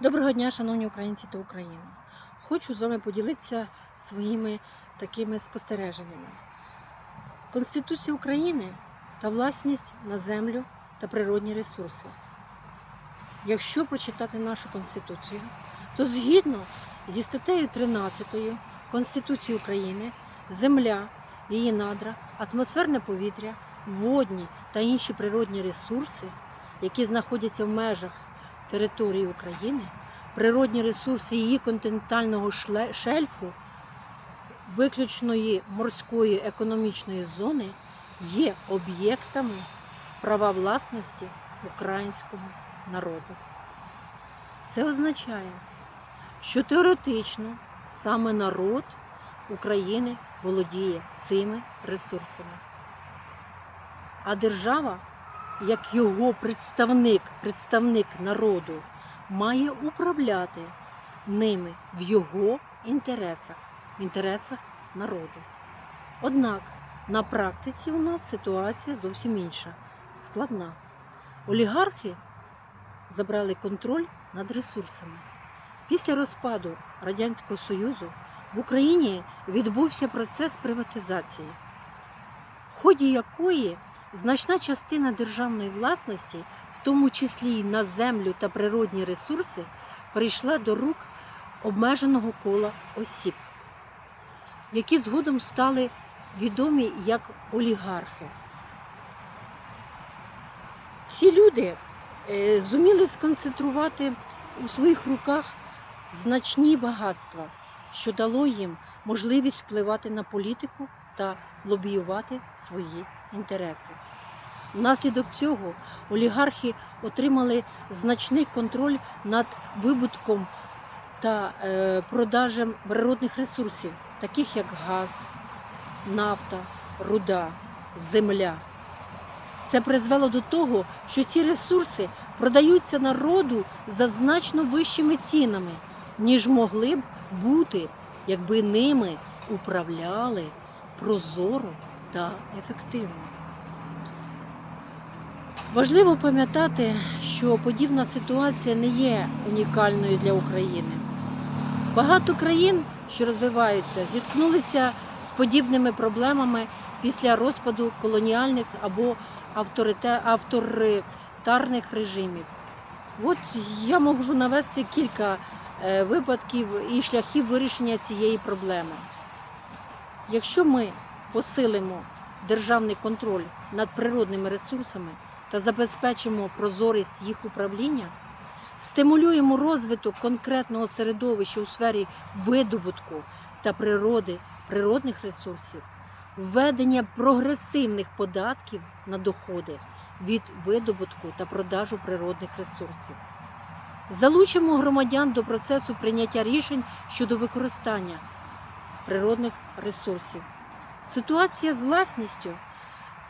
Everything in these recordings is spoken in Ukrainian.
Доброго дня, шановні українці та Україна. Хочу з вами поділитися своїми такими спостереженнями. Конституція України та власність на землю та природні ресурси. Якщо почитати нашу Конституцію, то згідно зі статтею 13 Конституції України, земля, її надра, атмосферне повітря, водні та інші природні ресурси, які знаходяться в межах території України, природні ресурси її континентального шельфу, виключної морської економічної зони є об'єктами права власності українського народу. Це означає, що теоретично саме народ України володіє цими ресурсами. А держава як його представник, представник народу, має управляти ними в його інтересах, в інтересах народу. Однак на практиці у нас ситуація зовсім інша, складна. Олігархи забрали контроль над ресурсами. Після розпаду Радянського Союзу в Україні відбувся процес приватизації, в ході якої Значна частина державної власності, в тому числі й на землю та природні ресурси, перейшла до рук обмеженого кола осіб, які згодом стали відомі як олігархи. Ці люди е, зуміли сконцентрувати у своїх руках значні багатства, що дало їм можливість впливати на політику та лобіювати свої інтереси. Внаслідок цього олігархи отримали значний контроль над вибутком та е, продажем природних ресурсів, таких як газ, нафта, руда, земля. Це призвело до того, що ці ресурси продаються народу за значно вищими цінами, ніж могли б бути, якби ними управляли прозоро та ефективно. Важливо пам'ятати, що подібна ситуація не є унікальною для України. Багато країн, що розвиваються, зіткнулися з подібними проблемами після розпаду колоніальних або авторитарних режимів. От я можу навести кілька е, випадків і шляхів вирішення цієї проблеми. Якщо ми посилимо державний контроль над природними ресурсами та забезпечимо прозорість їх управління, стимулюємо розвиток конкретного середовища у сфері видобутку та природи природних ресурсів, введення прогресивних податків на доходи від видобутку та продажу природних ресурсів. Залучимо громадян до процесу прийняття рішень щодо використання природних ресурсів. Ситуація з власністю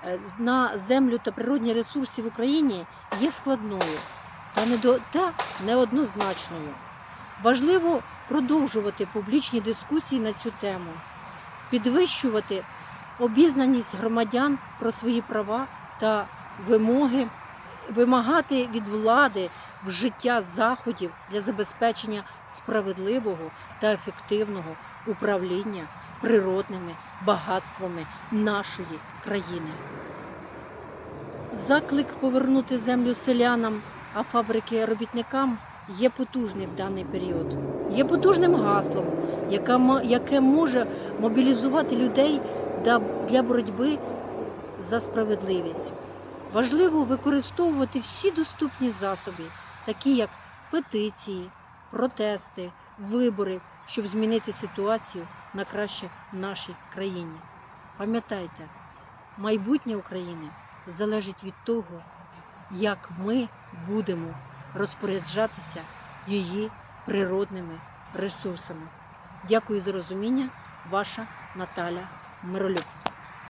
е, на землю та природні ресурси в Україні є складною та, неоднозначною. Важливо продовжувати публічні дискусії на цю тему, підвищувати обізнаність громадян про свої права та вимоги, вимагати від влади вжиття заходів для забезпечення справедливого та ефективного управління природними багатствами нашої країни. Заклик повернути землю селянам, а фабрики робітникам є потужним в даний період. Є потужним гаслом, яке може мобілізувати людей для боротьби за справедливість. Важливо використовувати всі доступні засоби, такі як петиції, протести, вибори, щоб змінити ситуацію на краще в нашій країні. Пам'ятайте, майбутнє України залежить від того, як ми будемо розпоряджатися її природними ресурсами. Дякую за розуміння, ваша Наталя Миролюб.